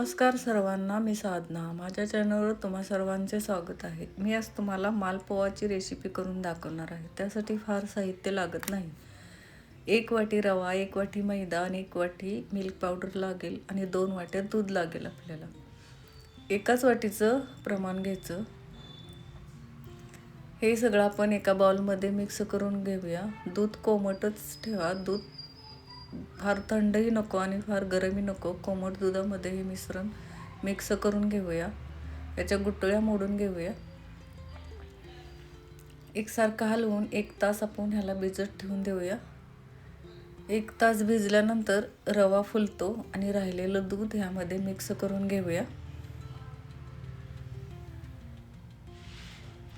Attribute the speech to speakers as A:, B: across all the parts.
A: नमस्कार सर्वांना मी साधना. माझ्या चॅनलवर तुम्हा सर्वांचे स्वागत आहे. मी आज तुम्हाला मालपोवाची रेसिपी करून दाखवणार आहे. त्यासाठी फार साहित्य लागत नाही. एक वाटी रवा एक वाटी मैदा आणि एक वाटी मिल्क पावडर लागेल आणि दोन वाट्या दूध लागेल आपल्याला. एकाच वाटीचं प्रमाण घ्यायचं. हे सगळं आपण एका बाउलमध्ये मिक्स करून घेऊया. दूध कोमटच ठेवा. दूध फार थंडही नको आणि फार गरमही नको. कोमट दुधामध्ये हे मिश्रण मिक्स करून घेऊया. याच्या गुटळ्या मोडून घेऊया. एकसारखं हलवून एक तास आपण ह्याला भिजत ठेवून देऊया. एक तास भिजल्यानंतर रवा फुलतो आणि राहिलेलं दूध ह्यामध्ये मिक्स करून घेऊया.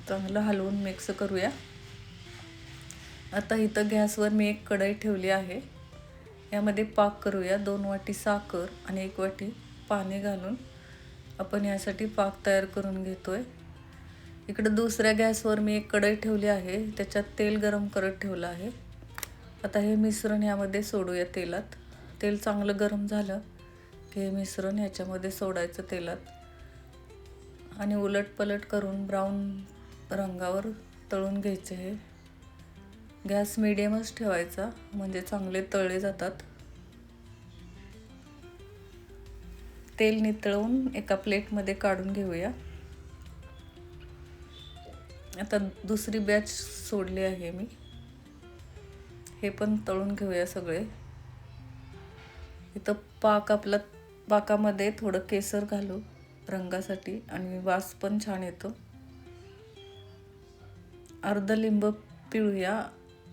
A: चांगलं हलवून मिक्स करूया. आता इथं गॅसवर मी एक कढई ठेवली आहे. यामध्ये पाक करूया. दोन वाटी साखर आणि एक वाटी पाणी घालून आपण यासाठी पाक तयार करून घेतो आहे इकडं दुसऱ्या गॅसवर मी एक कढई ठेवली आहे. त्याच्यात तेल गरम करत ठेवलं आहे. आता हे मिश्रण यामध्ये सोडूया तेलात. तेल चांगलं गरम झालं की हे मिश्रण याच्यामध्ये सोडायचं तेलात. आणि उलट पलट करून ब्राऊन रंगावर तळून घ्यायचे हे. गॅस मिडियमच ठेवायचा म्हणजे चांगले तळले जातात. तेल नितळवून एका प्लेटमध्ये काढून घेऊया. आता दुसरी बॅच सोडली आहे मी. हे पण तळून घेऊया सगळे. इथं पाक आपला पाकामध्ये थोडं केसर घालू रंगासाठी आणि वास पण छान येतो. अर्ध लिंब पिळूया.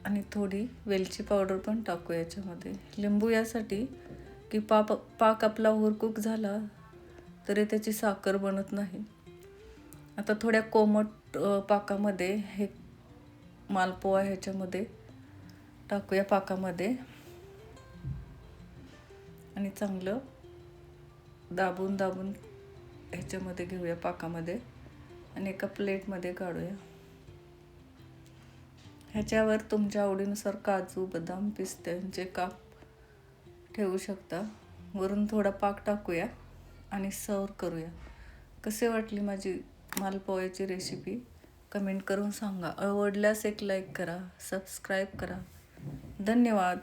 A: आणि थोडी वेलची पावडर पण टाकू याच्यामध्ये. लिंबू यासाठी की पाप पाक आपला ओव्हरकुक झाला तरी त्याची साखर बनत नाही. आता थोड्या कोमट पाकामध्ये हे मालपोहा ह्याच्यामध्ये टाकूया पाकामध्ये. आणि चांगलं दाबून दाबून ह्याच्यामध्ये घेऊया पाकामध्ये. आणि एका प्लेटमध्ये काढूया. ह्याच्यावर तुमच्या आवडीनुसार काजू बदाम पिस्त्यांचे काप ठेवू शकता. वरून थोडा पाक टाकूया आणि सर्व करूया. कसे वाटली माझी मालपोह्याची रेसिपी कमेंट करून सांगा. आवडल्यास एक लाईक करा सबस्क्राईब करा. धन्यवाद.